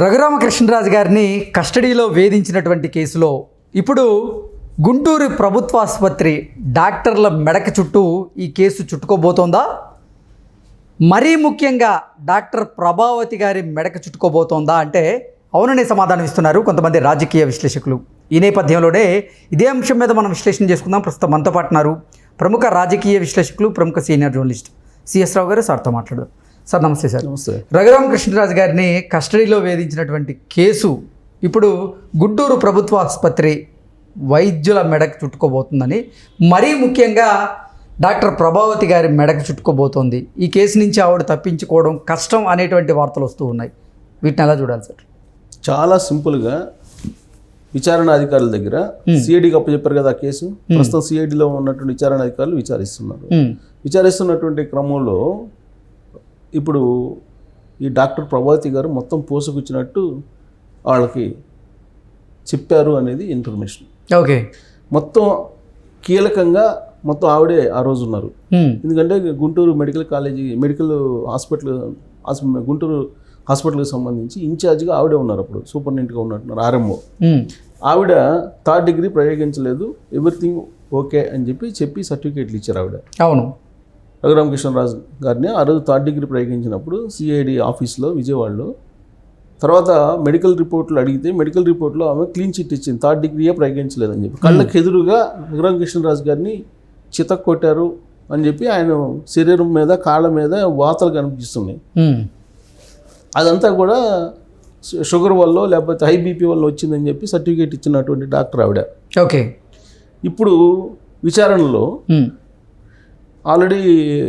రఘురామకృష్ణరాజు గారిని కస్టడీలో వేధించినటువంటి కేసులో ఇప్పుడు గుంటూరు ప్రభుత్వ ఆసుపత్రి డాక్టర్ల మెడక చుట్టూ ఈ కేసు చుట్టుకోబోతోందా? మరీ ముఖ్యంగా డాక్టర్ ప్రభావతి గారి మెడక చుట్టుకోబోతోందా అంటే అవుననే సమాధానం ఇస్తున్నారు కొంతమంది రాజకీయ విశ్లేషకులు. ఈ నేపథ్యంలోనే ఇదే అంశం మీద మనం విశ్లేషణ చేసుకుందాం. ప్రస్తుతం మనతో పాటున్నారు ప్రముఖ రాజకీయ విశ్లేషకులు ప్రముఖ సీనియర్ జర్నలిస్ట్. సిఎస్ రావు గారు సార్తో మాట్లాడు సార్ నమస్తే సార్. నమస్తే. రఘురామకృష్ణరాజు గారిని కస్టడీలో వేధించినటువంటి కేసు ఇప్పుడు గుంటూరు ప్రభుత్వ ఆసుపత్రి వైద్యుల మెడకు చుట్టుకోబోతుందని మరీ ముఖ్యంగా డాక్టర్ ప్రభావతి గారి మెడకు చుట్టుకోబోతోంది. ఈ కేసు నుంచి ఆవిడ తప్పించుకోవడం కష్టం అనేటువంటి వార్తలు వస్తూ ఉన్నాయి. వీటిని ఎలా చూడాలి సార్? చాలా సింపుల్గా విచారణ అధికారుల దగ్గర సిఐడికి అప్పచెప్పారు కదా ఆ కేసు. ప్రస్తుతం సిఐడిలో ఉన్నటువంటి విచారణ అధికారులు విచారిస్తున్నారు. విచారిస్తున్నటువంటి క్రమంలో ఇప్పుడు ఈ డాక్టర్ ప్రభావతి గారు మొత్తం పోసుకొచ్చినట్టు వాళ్ళకి చెప్పారు అనేది ఇన్ఫర్మేషన్. ఓకే. మొత్తం కీలకంగా మొత్తం ఆవిడే ఆ రోజు ఉన్నారు. ఎందుకంటే Guntur medical college medical hospital has- Guntur హాస్పిటల్కి సంబంధించి ఇన్ఛార్జ్గా ఆవిడే ఉన్నారు అప్పుడు సూపరింటెండెంట్గా ఉన్నట్టున్నారు ఆర్ఎంఓ. ఆవిడ థర్డ్ డిగ్రీ ప్రయోగించలేదు ఎవ్రీథింగ్ ఓకే అని చెప్పి చెప్పి సర్టిఫికేట్లు ఇచ్చారు ఆవిడ. అవును. రఘురామకృష్ణరాజు గారిని ఆ రోజు థర్డ్ డిగ్రీ ప్రయోగించినప్పుడు సిఐడి ఆఫీస్లో విజయవాడలో. తర్వాత మెడికల్ రిపోర్ట్లు అడిగితే మెడికల్ రిపోర్ట్లో ఆమె క్లీన్ చిట్ ఇచ్చింది. థర్డ్ డిగ్రీయే ప్రయోగించలేదని చెప్పి. కళ్ళకి ఎదురుగా రఘురామకృష్ణరాజు గారిని చితక్ కొట్టారు అని చెప్పి ఆయన శరీరం మీద కాళ్ళ మీద వాతలు కనిపిస్తున్నాయి. అదంతా కూడా షుగర్ వల్ల లేకపోతే హై బీపీ వల్ల వచ్చిందని చెప్పి సర్టిఫికేట్ ఇచ్చినటువంటి డాక్టర్ ఆవిడ. ఓకే. ఇప్పుడు విచారణలో ఆల్రెడీ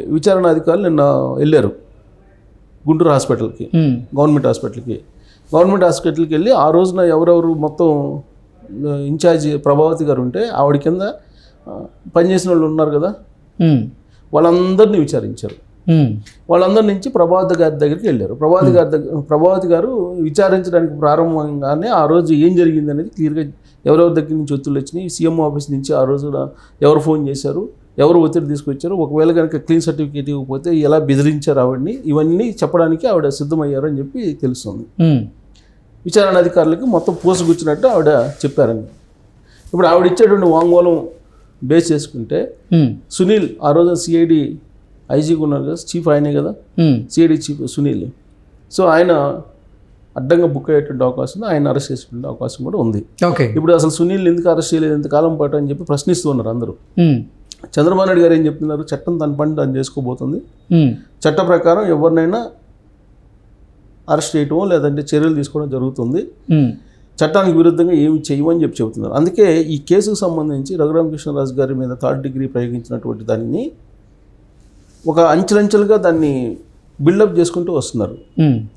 విచారణ అధికారులు నిన్న వెళ్ళారు. గుంటూరు హాస్పిటల్కి గవర్నమెంట్ హాస్పిటల్కి. గవర్నమెంట్ హాస్పిటల్కి వెళ్ళి ఆ రోజున ఎవరెవరు మొత్తం ఇన్ఛార్జి ప్రభావతి గారు ఉంటే ఆవిడ కింద పనిచేసిన వాళ్ళు ఉన్నారు కదా? వాళ్ళందరినీ విచారించారు. వాళ్ళందరి నుంచి ప్రభావతి గారి దగ్గరికి వెళ్ళారు. ప్రభావతి గారి దగ్గర ప్రభావతి గారు విచారించడానికి ప్రారంభంగానే ఆ రోజు ఏం జరిగింది అనేది క్లియర్గా ఎవరెవరి దగ్గర నుంచి ఒత్తిళ్ళు వచ్చినాయి సీఎం ఆఫీస్ నుంచి ఆ రోజు ఎవరు ఫోన్ చేశారు ఎవరు ఒత్తిడి తీసుకొచ్చారు ఒకవేళ కనుక క్లీన్ సర్టిఫికేట్ ఇవ్వకపోతే ఎలా బెదిరించారు ఆవిడని? ఇవన్నీ చెప్పడానికి ఆవిడ సిద్ధమయ్యారు అని చెప్పి తెలుస్తుంది. విచారణ అధికారులకి మొత్తం పూసగుచ్చినట్టు ఆవిడ చెప్పారని ఇప్పుడు ఆవిడ ఇచ్చేటువంటి వాంగ్మూలం బేస్ చేసుకుంటే సునీల్ ఆ రోజు సిఐడి ఐజీగా ఉన్నారు కదా చీఫ్ ఆయనే కదా? CID chief Sunil. సో ఆయన అడ్డంగా బుక్ అయ్యేటువంటి అవకాశం ఆయన అరెస్ట్ చేసేటువంటి అవకాశం కూడా ఉంది. ఓకే. ఇప్పుడు అసలు సునీల్ ఎందుకు అరెస్ట్ చేయలేదు ఎంతకాలం పాటు అని చెప్పి ప్రశ్నిస్తూ ఉన్నారు అందరూ. చంద్రబాబు నాయుడు గారు ఏం చెప్తున్నారు? చట్టం తన పని తను చేసుకోబోతుంది. చట్ట ప్రకారం ఎవరినైనా అరెస్ట్ చేయటమో లేదంటే చర్యలు తీసుకోవడం జరుగుతుంది. చట్టానికి విరుద్ధంగా ఏమి చేయమని చెప్పి చెబుతున్నారు. అందుకే ఈ కేసుకు సంబంధించి రఘురామకృష్ణరాజు గారి మీద థర్డ్ డిగ్రీ ప్రయోగించినటువంటి దానిని ఒక అంచెలంచెలుగా దాన్ని బిల్డప్ చేసుకుంటూ వస్తున్నారు.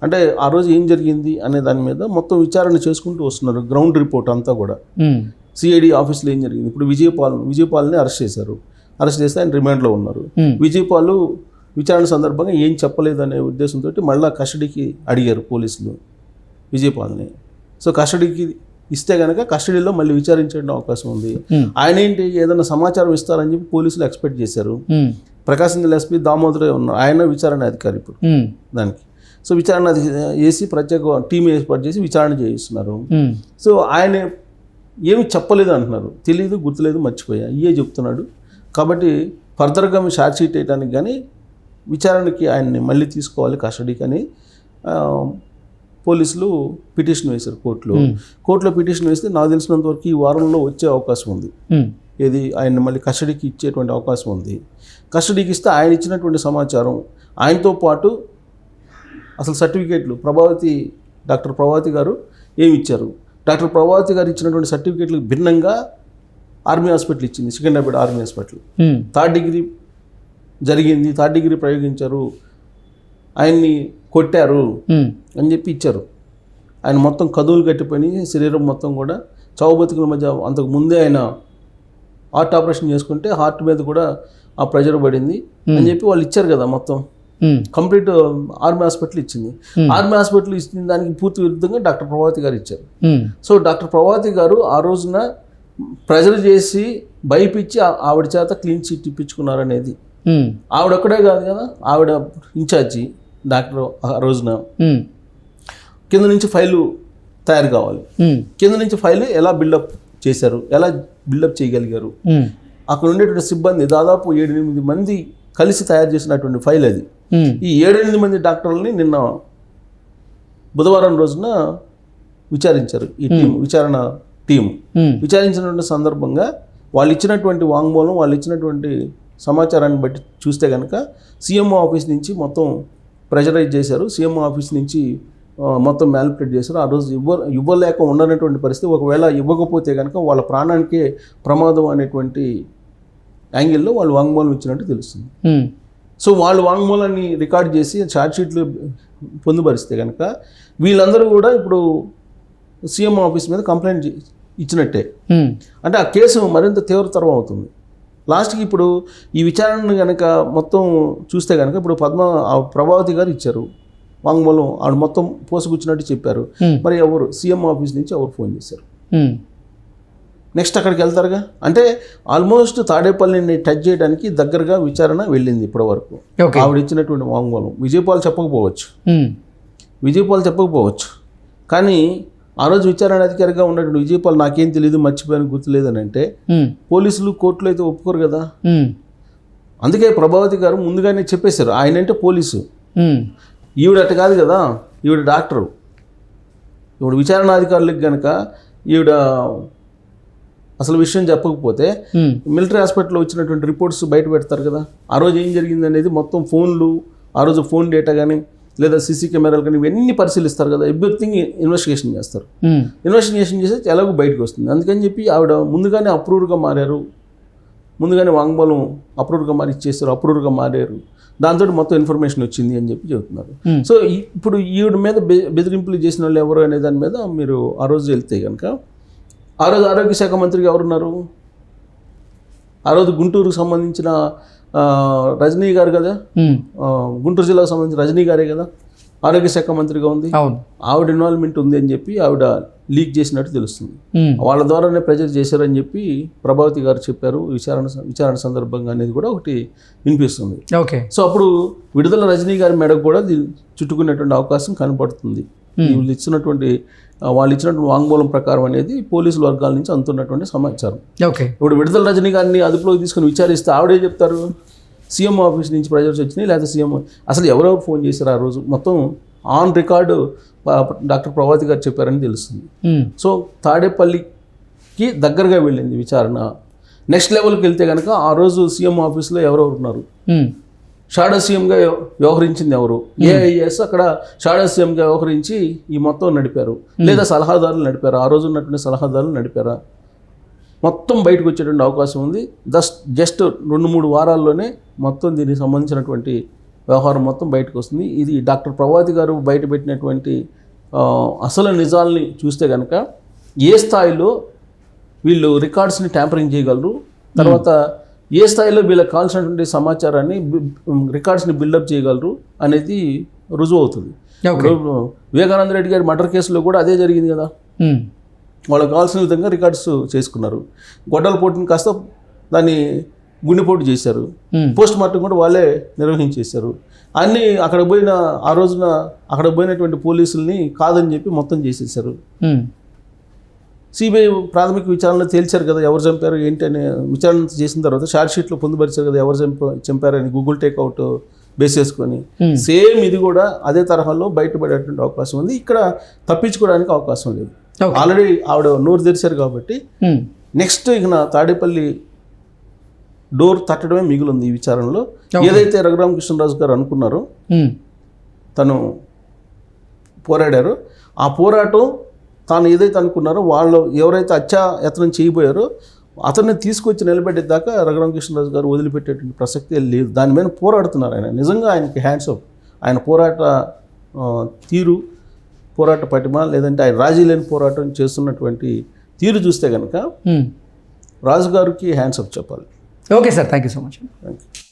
అంటే ఆ రోజు ఏం జరిగింది అనే దాని మీద మొత్తం విచారణ చేసుకుంటూ వస్తున్నారు. గ్రౌండ్ రిపోర్ట్ అంతా కూడా. సిఐడి ఆఫీస్లో ఏం జరిగింది? ఇప్పుడు విజయపాల్ విజయపాల్ని అరెస్ట్ చేశారు. అరెస్ట్ చేస్తే ఆయన రిమాండ్లో ఉన్నారు. విజయపాల్ విచారణ సందర్భంగా ఏం చెప్పలేదు అనే ఉద్దేశంతో మళ్ళీ కస్టడీకి అడిగారు పోలీసులు విజయపాల్ని సో కస్టడీకి ఇస్తే కనుక కస్టడీలో మళ్ళీ విచారించే అవకాశం ఉంది. ఆయన ఏంటి ఏదైనా సమాచారం ఇస్తారని చెప్పి పోలీసులు ఎక్స్పెక్ట్ చేశారు. ప్రకాశం జిల్లా ఎస్పీ దామోదరే ఉన్నారు. ఆయన విచారణ అధికారి ఇప్పుడు దానికి. సో విచారణ చేసి ప్రత్యేక టీం ఏర్పాటు చేసి విచారణ చేయిస్తున్నారు. సో ఆయన ఏమి చెప్పలేదు అంటున్నారు. తెలియదు గుర్తులేదు మర్చిపోయా. ఇయే చెప్తున్నాడు. కాబట్టి ఫర్దర్గా మీ షార్ట్ షీట్ వేయడానికి కానీ విచారణకి ఆయన్ని మళ్ళీ తీసుకోవాలి కస్టడీకి అని పోలీసులు పిటిషన్ వేశారు కోర్టులో. కోర్టులో పిటిషన్ వేస్తే నాకు తెలిసినంత వరకు ఈ వారంలో వచ్చే అవకాశం ఉంది. ఏది ఆయన్ని మళ్ళీ కస్టడీకి ఇచ్చేటువంటి అవకాశం ఉంది. కస్టడీకి ఇస్తే ఆయన ఇచ్చినటువంటి సమాచారం ఆయనతో పాటు అసలు సర్టిఫికేట్లు ప్రభావతి డాక్టర్ ప్రభావతి గారు ఏమి ఇచ్చారు? డాక్టర్ ప్రభావతి గారు ఇచ్చినటువంటి సర్టిఫికేట్లకు భిన్నంగా ఆర్మీ హాస్పిటల్ ఇచ్చింది Secunderabad army hospital. Um, third degree జరిగింది థర్డ్ డిగ్రీ ప్రయోగించారు ఆయన్ని కొట్టారు ఉమ్, అని చెప్పి ఇచ్చారు. ఆయన మొత్తం కదువులు కట్టిపోయి శరీరం మొత్తం కూడా చావు బతుకుల మధ్య అంతకు ముందే ఆయన హార్ట్ ఆపరేషన్ చేసుకుంటే హార్ట్ మీద కూడా ఆ ప్రెషర్ పడింది అని చెప్పి వాళ్ళు ఇచ్చారు కదా మొత్తం. కంప్లీట్ ఆర్మీ హాస్పిటల్ ఇచ్చింది. ఆర్మీ హాస్పిటల్ ఇచ్చిన దానికి పూర్తి విరుద్ధంగా డాక్టర్ ప్రభావతి గారు ఇచ్చారు. సో డాక్టర్ ప్రభావతి గారు ఆ రోజున ప్రెజర్ చేసి భయపిచ్చి ఆ- ఆవిడ చేత క్లీన్ చీట్ ఇప్పించుకున్నారనేది. ఆవిడ ఒక్కడే కాదు కదా? ఆవిడ ఇన్ఛార్జి డాక్టర్ ఆ రోజున. కింద నుంచి ఫైలు తయారు కావాలి. కింద నుంచి ఫైల్ ఎలా బిల్డప్ చేశారు? ఎలా బిల్డప్ చేయగలిగారు? అక్కడ ఉండేటువంటి సిబ్బంది దాదాపు ఏడు ఎనిమిది మంది కలిసి తయారు చేసినటువంటి ఫైల్ అది. ఈ ఏడు ఎనిమిది మంది డాక్టర్లని నిన్న బుధవారం రోజున విచారించారు. ఈ టీం విచారణ టీం ఉమ్, విచారించినటువంటి సందర్భంగా వాళ్ళు ఇచ్చినటువంటి వాంగ్మూలం వాళ్ళు ఇచ్చినటువంటి సమాచారాన్ని బట్టి చూస్తే కనుక సీఎంఓ ఆఫీస్ నుంచి మొత్తం ప్రెషరైజ్ చేశారు. సీఎంఓ ఆఫీస్ నుంచి మొత్తం మ్యాలిపులేట్ చేశారు. ఆ రోజు ఇవ్వ ఇవ్వలేక ఉండనటువంటి పరిస్థితి. ఒకవేళ ఇవ్వకపోతే కనుక వాళ్ళ ప్రాణానికే ప్రమాదం అనేటువంటి యాంగిల్లో వాళ్ళు వాంగ్మూలం ఇచ్చినట్టు తెలుస్తుంది. సో వాళ్ళు వాంగ్మూలాన్ని రికార్డ్ చేసి ఛార్జ్ షీట్లు పొందుపరిస్తే కనుక వీళ్ళందరూ కూడా ఇప్పుడు సీఎం ఆఫీస్ మీద కంప్లైంట్ ఇచ్చినట్టే. అంటే ఆ కేసు మరింత తీవ్రతరం అవుతుంది. లాస్ట్కి ఇప్పుడు ఈ విచారణను కనుక మొత్తం చూస్తే కనుక ఇప్పుడు పద్మ ప్రభావతి గారు ఇచ్చారు. వాంగ్మూలం ఆవిడ మొత్తం పోసుకొచ్చినట్టు చెప్పారు. మరి ఎవరు? సీఎం ఆఫీస్ నుంచి ఎవరు ఫోన్ చేశారు? నెక్స్ట్ అక్కడికి వెళ్తారుగా? అంటే ఆల్మోస్ట్ తాడేపల్లిని టచ్ చేయడానికి దగ్గరగా విచారణ వెళ్ళింది ఇప్పటి వరకు ఆవిడ ఇచ్చినటువంటి వాంగ్మూలం. విజయపాల్ చెప్పకపోవచ్చు. విజయపాల్ చెప్పకపోవచ్చు. కానీ ఆ రోజు విచారణ అధికారిగా ఉన్నటువంటి విజయపాల్ నాకేం తెలియదు మర్చిపోయాను గుర్తులేదు అని అంటే పోలీసులు కోర్టులో అయితే ఒప్పుకోరు కదా. అందుకే ప్రభావతి గారు ముందుగానే చెప్పేశారు ఆయన అంటే పోలీసు. ఈవిడ అట్ట కాదు కదా ఈవిడ డాక్టరు. ఈవిడ విచారణ అధికారులకు కనుక ఈవిడ అసలు విషయం చెప్పకపోతే మిలిటరీ హాస్పిటల్లో వచ్చినటువంటి రిపోర్ట్స్ బయట పెడతారు కదా. ఆ రోజు ఏం జరిగింది అనేది మొత్తం ఫోన్లు ఆ రోజు ఫోన్ డేటా కానీ లేదా సీసీ కెమెరాలు కానీ ఇవన్నీ పరిశీలిస్తారు కదా ఎవ్రీథింగ్ ఇన్వెస్టిగేషన్ చేస్తారు. ఇన్వెస్టిగేషన్ చేస్తే ఎలాగో బయటకు వస్తుంది. అందుకని చెప్పి ఆవిడ ముందుగానే అప్రూవ్గా మారారు. ముందుగానే వాంగ్మూలం అప్రూవ్గా మారి ఇచ్చేస్తారు అప్రూవ్గా మారారు. దాంతో మొత్తం ఇన్ఫర్మేషన్ వచ్చింది అని చెప్పి చెబుతున్నారు. Hmm. సో ఈ- ఇప్పుడు ఈవిడ మీద బెదిరింపులు చేసిన వాళ్ళు ఎవరు అనే దాని మీద మీరు ఆ రోజు వెళ్తే కనుక ఆ రోజు ఆరోగ్య శాఖ మంత్రిగా ఎవరున్నారు? ఆ రోజు గుంటూరుకు సంబంధించిన రజనీ గారు కదా? గుంటూరు జిల్లాకు సంబంధించిన రజనీ గారే కదా? ఆరోగ్య శాఖ మంత్రిగా ఉంది. ఆవిడ ఇన్వాల్వ్మెంట్ ఉంది అని చెప్పి ఆవిడ లీక్ చేసినట్టు తెలుస్తుంది. వాళ్ళ ద్వారానే ప్రెజర్ చేశారని చెప్పి ప్రభావతి గారు చెప్పారు. విచారణ విచారణ సందర్భంగా అనేది కూడా ఒకటి వినిపిస్తుంది. ఓకే. సో అప్పుడు విడుదల రజనీ గారి మెడకు కూడా చుట్టుకునేటువంటి అవకాశం కనపడుతుంది. వీళ్ళు ఇచ్చినటువంటి వాళ్ళు ఇచ్చినటువంటి వాంగ్మూలం ప్రకారం అనేది పోలీసుల వర్గాల నుంచి అందుతున్నటువంటి సమాచారం. ఓకే. ఇప్పుడు విడుదల రజనీ గారిని అదుపులోకి తీసుకుని విచారిస్తే ఆవిడే చెప్తారు? సీఎం ఆఫీస్ నుంచి ప్రెజర్స్ వచ్చినాయి లేదా సీఎం అసలు ఎవరెవరు ఫోన్ చేశారు ఆ రోజు? మొత్తం ఆన్ రికార్డు డాక్టర్ ప్రభాతి గారు చెప్పారని తెలుస్తుంది. సో తాడేపల్లికి దగ్గరగా వెళ్ళింది విచారణ. నెక్స్ట్ లెవెల్కి వెళ్తే కనుక ఆ రోజు సీఎం ఆఫీస్లో ఎవరెవరు ఉన్నారు? ఉమ్, షాడో సీఎంగా వ్యవహరించింది ఎవరు? ఏఐఎస్ అక్కడ షాడో సీఎంగా వ్యవహరించి ఈ మొత్తం నడిపారు. లేదా సలహాదారులు నడిపారు? ఆ రోజు ఉన్నటువంటి సలహాదారులు నడిపారా? మొత్తం బయటకు వచ్చేటువంటి అవకాశం ఉంది. జస్ట్ జస్ట్ రెండు మూడు వారాల్లోనే మొత్తం దీనికి సంబంధించినటువంటి వ్యవహారం మొత్తం బయటకు వస్తుంది. ఇది డాక్టర్ ప్రభాతి గారు బయట పెట్టినటువంటి అసలు నిజాల్ని చూస్తే కనుక ఏ స్థాయిలో వీళ్ళు రికార్డ్స్ని ట్యాంపరింగ్ చేయగలరు? తర్వాత ఏ స్థాయిలో వీళ్ళకి కావాల్సినటువంటి సమాచారాన్ని రికార్డ్స్ని బిల్డప్ చేయగలరు అనేది రుజువు అవుతుంది. వివేకానంద రెడ్డి గారి మర్డర్ కేసులో కూడా అదే జరిగింది కదా? వాళ్ళకి కావాల్సిన విధంగా రికార్డ్స్ చేసుకున్నారు. గొడ్డల పోటీని కాస్త దాన్ని గుండెపోటు చేశారు. పోస్ట్ మార్టం కూడా వాళ్ళే నిర్వహించేశారు. అన్నీ అక్కడ పోయిన ఆ రోజున అక్కడ పోయినటువంటి పోలీసుల్ని కాదని చెప్పి మొత్తం చేసేసారు సిబిఐ ప్రాథమిక విచారణలో తేల్చారు కదా ఎవరు చంపారు ఏంటి అని విచారణ చేసిన తర్వాత షార్ట్ షీట్లో పొందుపరిచారు కదా ఎవరు చంప చంపారని గూగుల్ టేక్అవుట్ బేస్ చేసుకొని. Hmm. సేమ్ ఇది కూడా అదే తరహాలో బయటపడేటువంటి అవకాశం ఉంది. ఇక్కడ తప్పించుకోవడానికి అవకాశం లేదు. ఆల్రెడీ ఆవిడ నోరు తెరిచారు కాబట్టి నెక్స్ట్ ఇక నా తాడేపల్లి డోర్ తట్టడమే మిగిలింది ఈ విచారణలో. ఏదైతే రఘురామకృష్ణరాజు గారు అనుకున్నారో ఉమ్, తను పోరాడారో. ఆ పోరాటం తాను ఏదైతే అనుకున్నారో వాళ్ళు ఎవరైతే హత్యా యత్నం చేయబోయారో అతన్ని తీసుకొచ్చి నిలబెట్టేదాకా రఘురామకృష్ణరాజు గారు వదిలిపెట్టేటువంటి ప్రసక్తే లేదు. దాని మీద పోరాడుతున్నారు ఆయన. నిజంగా ఆయనకి హ్యాండ్స్ అప్ ఆయన పోరాట తీరు పోరాట పటిమ లేదంటే ఆయన రాజీ లేని పోరాటం చేస్తున్నటువంటి తీరు చూస్తే కనుక. రాజుగారికి హ్యాండ్స్ అప్ చెప్పాలి. Okay sir. Thank you so much. Thank you